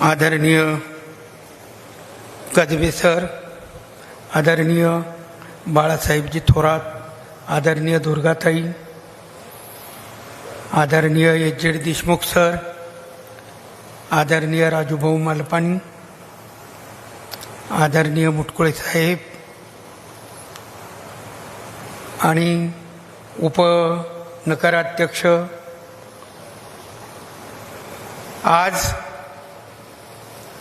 आदरणीय गजबे सर आदरणीय बाळासाहेबजी थोरात आदरणीय दुर्गाताई आदरणीय एच जेड देशमुख सर आदरणीय राजूभाऊ मालपानी आदरणीय मुटकुळे साहेब आणि उपनगराध्यक्ष आज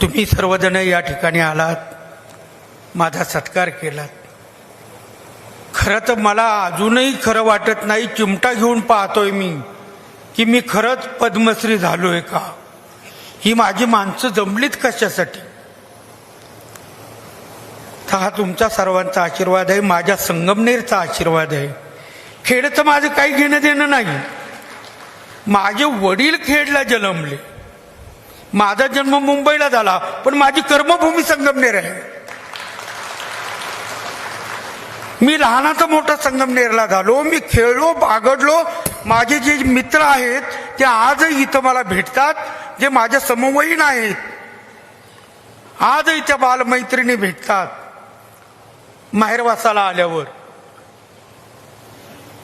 तुम्ही सर्वजण या ठिकाणी आलात माझा सत्कार केलात. खरं तर मला अजूनही खरं वाटत नाही चिमटा घेऊन पाहतोय मी की मी खरंच पद्मश्री झालोय का? ही माझी माणसं जमलीत कशासाठी? तर हा तुमचा सर्वांचा आशीर्वाद आहे माझ्या संगमनेरचा आशीर्वाद आहे. खेडचं माझं काही घेणं देणं नाही. माझे वडील खेडला जन्मले. माझा जन्म मुंबईला झाला पण माझी कर्मभूमी संगमनेर आहे. मी लहानाचा मोठा संगमनेरला झालो मी खेळलो बागडलो. माझे जे मित्र आहेत ते आजही इथं मला भेटतात जे माझ्या समवयीन आहेत. आजही त्या बालमैत्रिणी भेटतात. माहेरवासाला आल्यावर.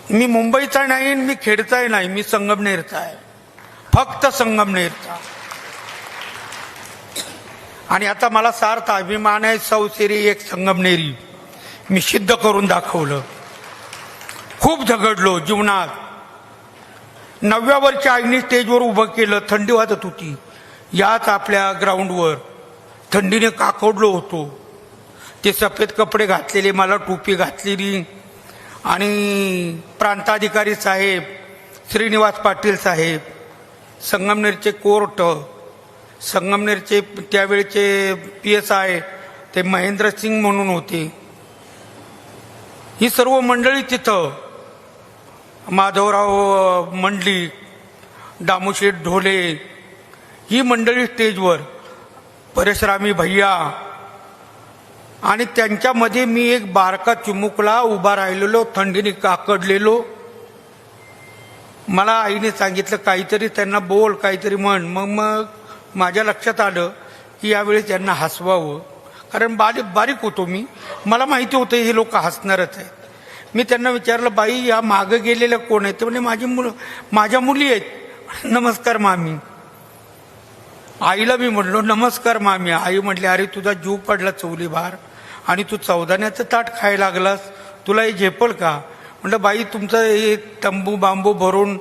मी मुंबईचा नाही मी खेडचाही नाही मी संगमनेरचा आहे. फक्त संगमनेरचा. आणि आता मला सार्थ अभिमान आहे सौसेरी एक संगमनेरी मी सिद्ध करून दाखवलं. खूप झगडलो जीवनात. नवव्या वरच्या आईने स्टेजवर उभं केलं थंडी वाजत होती. याच आपल्या ग्राउंडवर थंडीने काकडलो होतो. ते सफेद कपडे घातलेले मला टोपी घातलेली. आणि प्रांताधिकारी साहेब श्रीनिवास पाटील साहेब संगमनेरचे कोर्ट संगमनेरचे त्यावेळेचे पी एस आय ते महेंद्र सिंग म्हणून होते. ही सर्व मंडळी तिथं माधवराव मंडली दामोशेठ ढोले ही मंडळी स्टेजवर परेशरामी भैया आणि त्यांच्यामध्ये मी एक बारका चिमुकला उभा राहिलेलो थंडीने काकडलेलो. मला आईने सांगितलं काहीतरी त्यांना बोल काहीतरी म्हण. मग मग माझ्या लक्षात आलं की यावेळी त्यांना हसवावं. कारण बारीक बारीक होतो मी. मला माहिती होतं हे लोक हसणारच आहेत. मी त्यांना विचारलं बाई या मागं गेलेल्या कोण आहेत ते म्हणजे माझी मुलं माझ्या मुली आहेत. नमस्कार मामी. आईला मी म्हणलो नमस्कार मामी. आई म्हटली अरे तुझा जीव पडला चवली भार. आणि तू चौदाण्याचं ताट खायला लागलास. तुला हे झेपल का? म्हटलं बाई तुमचं हे तंबू बांबू भरून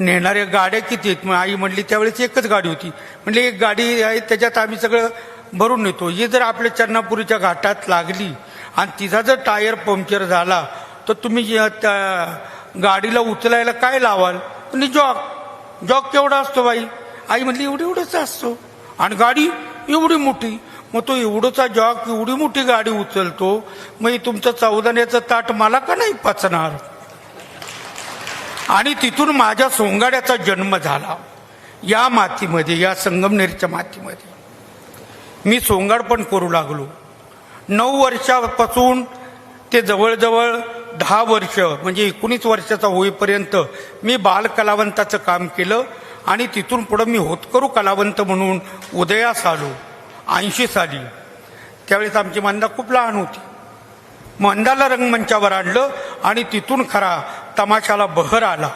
नेणाऱ्या गाड्या किती आहेत? मग आई म्हटली त्यावेळेस एकच गाडी होती. म्हणजे एक गाडी आहे त्याच्यात आम्ही सगळं भरून नेतो. ही जर आपल्या चन्नापुरीच्या घाटात लागली आणि तिचा जर टायर पंक्चर झाला तर तुम्ही त्या गाडीला उचलायला काय लावाल? म्हणजे जॉक जॉक केवढा असतो बाई? आई म्हटली एवढी एवढंच असतो. आणि गाडी एवढी मोठी. मग तो एवढंचा जॉक एवढी मोठी गाडी उचलतो. मग तुमचं चौदाण्याचं ताट मला का नाही पचणार? आणि तिथून माझ्या सोंगाड्याचा जन्म झाला. या मातीमध्ये या संगमनेरच्या मातीमध्ये. मी सोंगाड पण करू लागलो. नऊ वर्षापासून ते जवळजवळ दहा वर्ष म्हणजे एकोणीस वर्षाचा होईपर्यंत मी बालकलावंताचं काम केलं आणि तिथून पुढं मी होतकरू कलावंत म्हणून उदयास आलो ऐंशी साली. त्यावेळेस आमची मंदा खूप लहान होती. मंदाला रंगमंचावर आणलं आणि तिथून खरा तमाशाला बहर आला.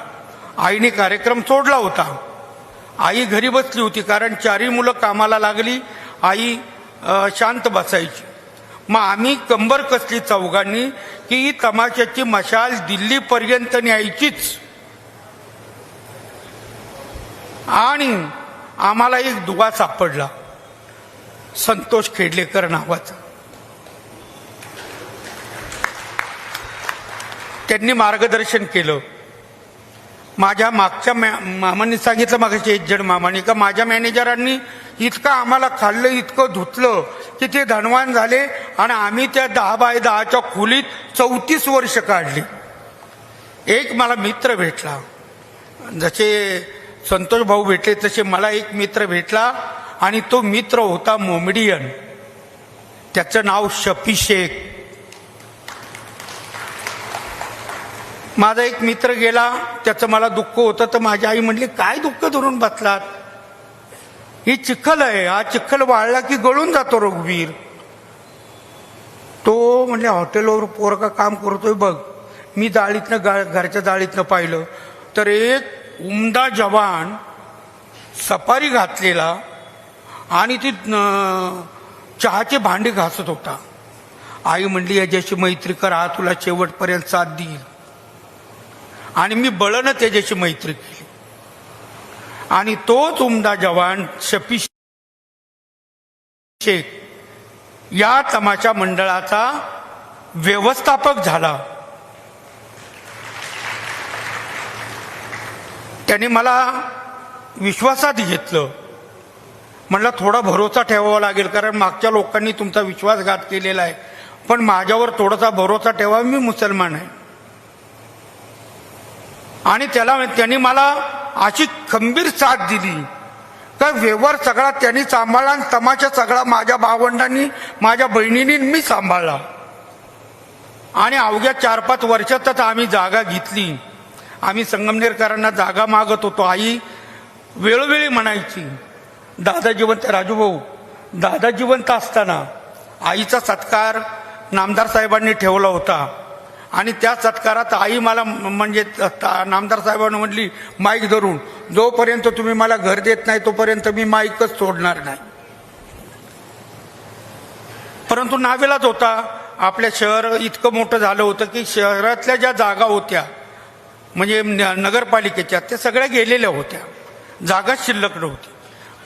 आईने कार्यक्रम सोडला होता. आई घरी बसली होती कारण चारही मुलं कामाला लागली. आई शांत बसायची. मग आम्ही कंबर कसली चौघांनी की ही तमाशाची मशाल दिल्लीपर्यंत न्यायचीच. आणि आम्हाला एक दुवा सापडला. संतोष खेडलेकर नावाचा. त्यांनी मार्गदर्शन केलं. माझ्या मागच्या मॅ- मामांनी सांगितलं मागाशी एक जण मामाने का माझ्या मॅनेजरांनी इतकं आम्हाला खाल्लं इतकं धुतलं की ते धनवान झाले आणि आम्ही त्या दहा बाय दहाच्या खोलीत चौतीस वर्ष काढली. एक मला मित्र भेटला. जसे संतोष भाऊ भेटले तसे मला एक मित्र भेटला आणि तो मित्र होता मोमडियन त्याचं नाव शफी शेख. माझा एक मित्र गेला त्याचं मला दुःख होतं तर माझी आई म्हणली काय दुःख धरून बसलात? ही चिखल आहे हा चिखल वाळला की गळून जातो रघुवीर. तो म्हणजे हॉटेलवर पोरका काम करतोय बघ. मी जाळीतनं गा घरच्या जाळीतनं पाहिलं. तर एक उमदा जवान सफारी घातलेला आणि ती चहाचे भांडी घासत होता. आई म्हणली याच्याशी मैत्री करा तुला शेवटपर्यंत साथ देईल. आणि मी बळनं त्याच्याशी मैत्री केली. आणि तोच उमदा जवान शफी शेख या तमाशा मंडळाचा व्यवस्थापक झाला. त्याने मला विश्वासात घेतलं. म्हणलं थोडा भरोसा ठेवावा लागेल कारण मागच्या लोकांनी तुमचा विश्वासघात केलेला आहे. पण माझ्यावर थोडासा भरोसा ठेवा मी मुसलमान आहे. आणि त्याला त्यांनी मला अशी खंबीर साथ दिली. का व्यवहार सगळा त्यांनी सांभाळला आणि तमाशा सगळा माझ्या भावंडांनी माझ्या बहिणींनी मी सांभाळला. आणि अवघ्या चार पाच वर्षातच आम्ही जागा घेतली. आम्ही संगमनेरकरांना जागा मागत होतो. आई वेळोवेळी म्हणायची दादा जिवंत राजूभाऊ. दादा जिवंत असताना आईचा सत्कार नामदार साहेबांनी ठेवला होता. आणि त्या सत्कारात आई मला म्हणजे नामदार साहेबांनी म्हटली माईक धरून. जोपर्यंत तुम्ही मला घर देत नाही तोपर्यंत मी माईकच सोडणार नाही. परंतु नावेलाच होता. आपल्या शहर इतकं मोठं झालं होतं की शहरातल्या ज्या जागा होत्या म्हणजे न- नगरपालिकेच्या त्या सगळ्या गेलेल्या होत्या. जागाच शिल्लक नव्हती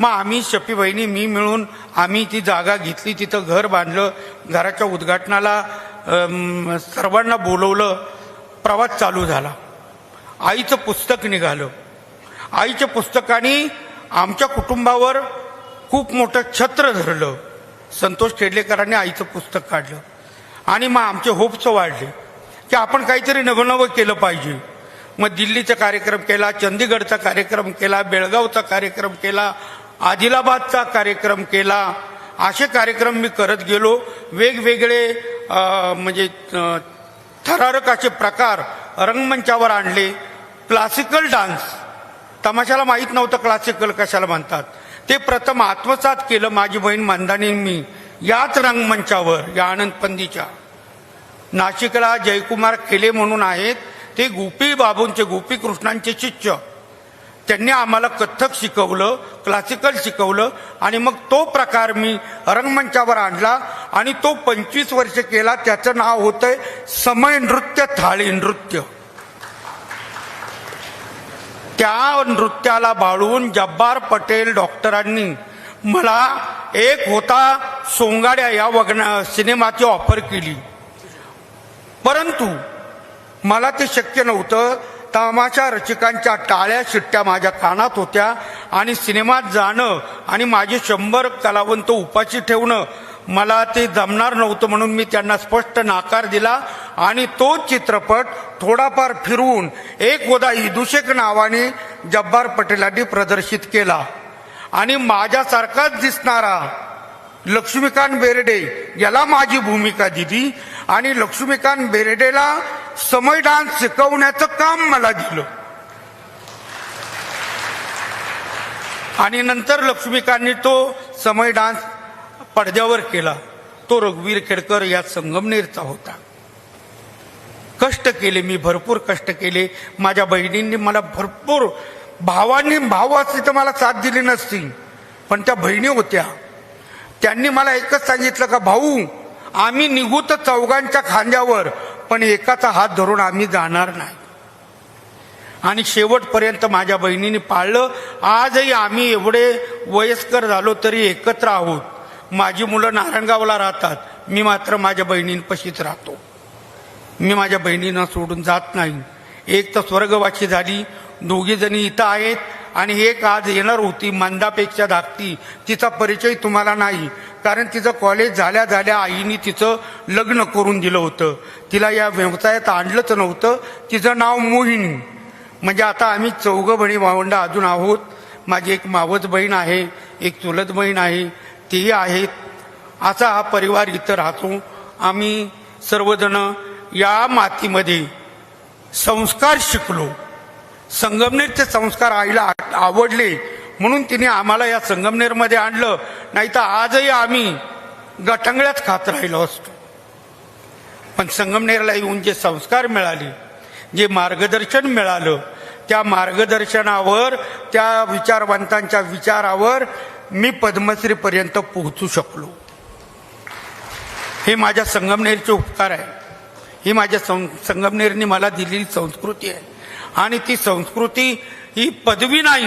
मग आम्ही शपी बहिणी मी मिळून आम्ही ती जागा घेतली तिथं घर बांधलं. घराच्या उद्घाटनाला सर्वांना बोलवलं प्रवास चालू झाला. आईचं पुस्तक निघालं. आईच्या पुस्तकाने आमच्या कुटुंबावर खूप मोठं छत्र धरलं. संतोष खेडलेकरांनी आईचं पुस्तक काढलं. आणि मग आमचे होप्स वाढले की आपण काहीतरी नवनवं केलं पाहिजे. मग दिल्लीचा कार्यक्रम केला चंदीगडचा कार्यक्रम केला बेळगावचा कार्यक्रम केला आदिलाबादचा कार्यक्रम केला. असे कार्यक्रम मी करत गेलो. वेगवेगळे म्हणजे थरारकाचे प्रकार रंगमंचावर आणले. क्लासिकल डान्स तमाशाला माहीत नव्हतं क्लासिकल कशाला म्हणतात. ते प्रथम आत्मसात केलं माझी बहीण मंदानी मी. याच रंगमंचावर या आनंदपंदीच्या नाशिकला जयकुमार केले म्हणून आहेत. ते गोपी बाबूंचे गोपी कृष्णांचे शिष्य. त्यांनी आम्हाला कथ्थक शिकवलं क्लासिकल शिकवलं आणि मग तो प्रकार मी रंगमंचावर आणला आणि तो पंचवीस वर्ष केला. त्याचं नाव होतंय समय नृत्य थाळी नृत्य. त्या नृत्याला बाळून जब्बार पटेल डॉक्टरांनी मला एक होता सोंगाड्या या वगना सिनेमाची ऑफर केली. परंतु मला ते शक्य नव्हतं. तमाशा रसिकांच्या टाळ्या शिट्ट्या माझ्या कानात होत्या आणि सिनेमात जाणं आणि माझे शंभर कलावंत उपाशी ठेवणं मला ते जमणार नव्हतं म्हणून मी त्यांना स्पष्ट नाकार दिला आणि तो चित्रपट थोडाफार फिरवून एक होदा इदुशेक नावाने जब्बार पटेलांनी प्रदर्शित केला. आणि माझ्यासारखाच दिसणारा लक्ष्मीकांत बेर्डे याला माझी भूमिका दिली आणि लक्ष्मीकांत बेर्डेला समय डान्स शिकवण्याचं काम मला दिलं. आणि नंतर लक्ष्मीकांतनी तो समय डान्स पडद्यावर केला. तो रघुवीर खेडकर या संगमनेरचा होता. कष्ट केले मी भरपूर कष्ट केले. माझ्या बहिणींनी मला भरपूर भावांनी भाव असते तर मला साथ दिली नसती. पण त्या बहिणी होत्या. त्यांनी मला एकच सांगितलं का भाऊ आम्ही निघू तर चौघांच्या खांद्यावर. पण एकाचा हात धरून आम्ही जाणार नाही. आणि शेवटपर्यंत माझ्या बहिणीने पाळलं आजही आम्ही एवढे वयस्कर झालो तरी एकत्र आहोत. माझी मुलं नारायणगावला राहतात. मी मात्र माझ्या बहिणींपाशीच राहतो. मी माझ्या बहिणींना सोडून जात नाही. एक तर स्वर्गवासी झाली दोघीजणी इथं आहेत आणि एक आज येणार होती मंदापेक्षा धाकटी. तिचा परिचय तुम्हाला नाही. कारण तिचं कॉलेज झाल्या झाल्या आईने तिचं लग्न करून दिलं होतं. तिला या व्यवसायात आणलंच नव्हतं. तिचं नाव मोहिनी. म्हणजे आता आम्ही चौघं बहिणी भावंड अजून आहोत. माझी एक मावस बहीण आहे एक चुलत बहीण आहे तेही आहेत. असा हा परिवार इथं राहतो. आम्ही सर्वजण या मातीमध्ये संस्कार शिकलो. संगमनेरचे संस्कार आईला आवडले म्हणून तिने आम्हाला या संगमनेरमध्ये आणलं. नाही तर आजही आम्ही गटंगळ्यात खात राहिलो असतो. पण संगमनेरला येऊन जे संस्कार मिळाले जे मार्गदर्शन मिळालं त्या मार्गदर्शनावर त्या विचारवंतांच्या विचारावर मी पद्मश्रीपर्यंत पोहोचू शकलो. हे माझ्या संगमनेरचे उपकार आहे. ही माझ्या सं संगमनेरने मला दिलेली संस्कृती आहे. आणि ती संस्कृती ही पदवी नाही.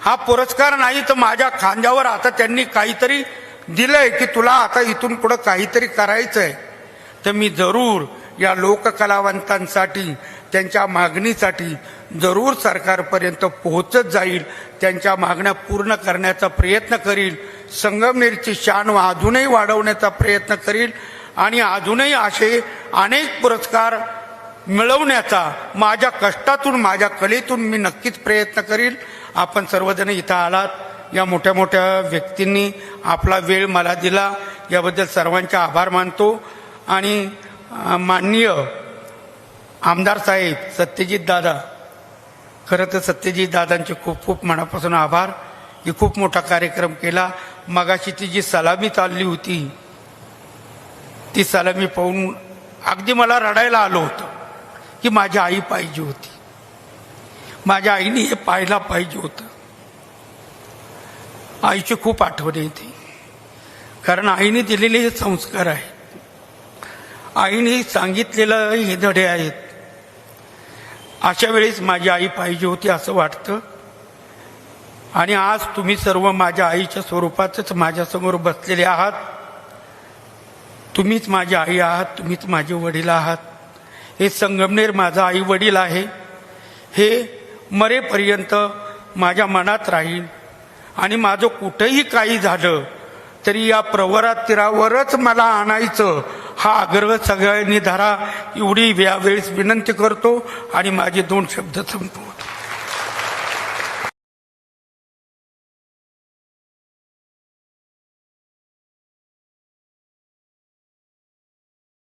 हा पुरस्कार नाही तर माझ्या खांद्यावर आता त्यांनी काहीतरी दिलंय की तुला आता इथून पुढं काहीतरी करायचं आहे तर मी जरूर या लोककलावंतांसाठी त्यांच्या मागणीसाठी जरूर सरकारपर्यंत पोहोचत जाईल त्यांच्या मागण्या पूर्ण करण्याचा प्रयत्न करील संगमनेरची शान अजूनही वाढवण्याचा प्रयत्न करील आणि अजूनही असे अनेक पुरस्कार मिळवण्याचा माझ्या कष्टातून माझ्या कलेतून मी नक्कीच प्रयत्न करील. आपण सर्वजण इथं आलात. या मोठ्या मोठ्या व्यक्तींनी आपला वेळ मला दिला. याबद्दल सर्वांचे आभार मानतो. आणि माननीय आमदार साहेब सत्यजित दादा खरं तर सत्यजित दादांचे खूप खूप मनापासून आभार. की खूप मोठा कार्यक्रम केला. मगाशी ती जी सलामी चालली होती ती सलामी पाहून अगदी मला रडायला आलो होतं. की माझी आई पाहिजे होती. माझ्या आईने हे पाहायला पाहिजे होतं. आईची खूप आठवण येते. कारण आईने दिलेले हे संस्कार आहेत. आईने सांगितलेलं हे धडे आहेत. अशा वेळेस माझी आई पाहिजे होती असं वाटतं. आणि आज तुम्ही सर्व माझ्या आईच्या स्वरूपातच माझ्यासमोर बसलेले आहात. तुम्हीच माझी आई आहात तुम्हीच माझे वडील आहात. हे संगमनेर माझा आई वडील आहे. हे मरेपर्यंत माझ्या मनात राहील. आणि माझं कुठंही काही झालं तरी या प्रवरा तीरावरच मला आणायचं. हा आग्रह सगळ्यांनी धरा. एवढी यावेळेस विनंती करतो आणि माझे दोन शब्द संपतो